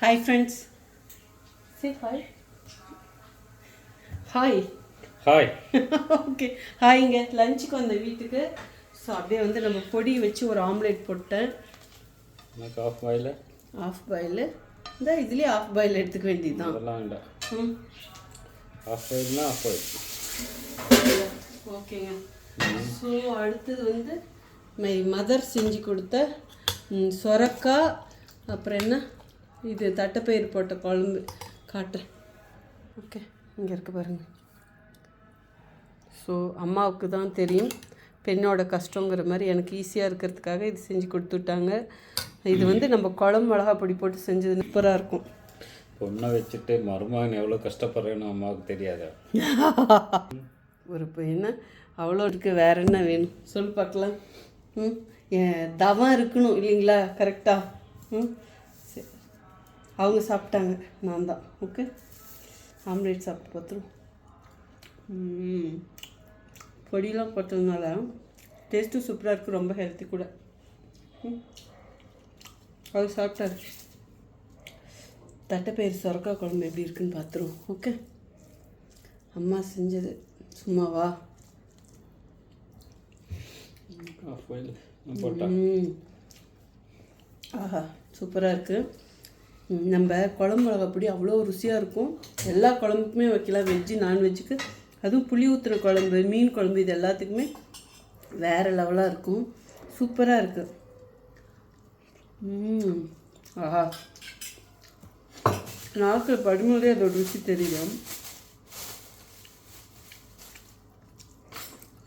Hi friends say hi hi hi okay ஹாய்ங்க லஞ்சுக்கு வந்த வீட்டுக்கு. ஸோ அப்படியே வந்து நம்ம பொடி வச்சு ஒரு ஆம்லேட் போட்டேன். எனக்கு ஆஃப் பாயில் ஆஃப் பாயில் இந்த இதுலேயே ஆஃப் பாயில் எடுத்துக்க வேண்டியதுதான். அதெல்லாம் இல்லை. ம். ஆஃப் பாயில்னா ஆஃப் பாயில் ஓகேங்க ஸோ அடுத்தது வந்து மை மதர் செஞ்சு கொடுத்த சொரக்காய். அப்புறம் என்ன? இது தட்டைப்பயிறு போட்ட குழம்பு. காட்டுறேன். ஓகே இங்கே இருக்கு பாருங்க. ஸோ அம்மாவுக்கு தான் தெரியும். பெண்ணோட கஷ்டங்கிற மாதிரி எனக்கு ஈஸியாக இருக்கிறதுக்காக இது செஞ்சு கொடுத்துட்டாங்க இது வந்து நம்ம குழம்பு மிளகா பொடி போட்டு செஞ்சது சூப்பராக இருக்கும். பொண்ணை வச்சுட்டு மருமகன் எவ்வளோ கஷ்டப்படுறேன்னு அம்மாவுக்கு தெரியாதா? ஒரு பையனை அவ்வளோ இருக்கு வேற என்ன வேணும்? சொல்லு பார்க்கலாம். ம்? தவம் இருக்கணும் இல்லைங்களா? கரெக்டாக ம்? அவங்க சாப்பிட்டாங்க. நான் தான். ஓகே ஆம்லேட் சாப்பிட்டு பார்த்துருவோம். ம் பொடியெலாம் போட்டதுனால டேஸ்ட்டும் சூப்பராக இருக்குது ரொம்ப ஹெல்த்தி கூட. அவர் சாப்பிட்டாரு. தட்டைப்பயிறு சொரக்காய் குழம்பு எப்படி இருக்குன்னு பார்த்துருவோம். ஓகே அம்மா செஞ்சது. சும்மாவா? ஆஹா சூப்பராக இருக்குது நம்ம குழம்பு மிளகா பொடி அவ்வளோ ருசியாக இருக்கும். எல்லா குழம்புக்குமே வைக்கலாம். வெஜ்ஜு நான்வெஜ்ஜுக்கு அதுவும் புளி ஊற்றுற குழம்பு மீன் குழம்பு இது எல்லாத்துக்குமே வேறு லெவலாக இருக்கும். சூப்பராக இருக்குது ஆஹா. நாட்கள் படும்போதே அதோட ருசி தெரியும்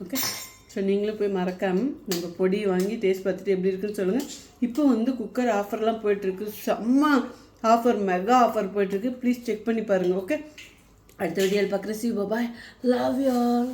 ஓகே. ஸோ நீங்களும் போய் மறக்காமல் நம்ம பொடி வாங்கி டேஸ்ட் பார்த்துட்டு எப்படி இருக்குன்னு சொல்லுங்கள் இப்போ வந்து குக்கர் ஆஃபர்லாம் போயிட்டுருக்கு செம்ம ஆஃபர் மெகா ஆஃபர் போயிட்டுருக்கு. ப்ளீஸ் செக் பண்ணி பாருங்கள் ஓகே அடுத்த வீடியோவில் பார்க்குறேன் see bye love you all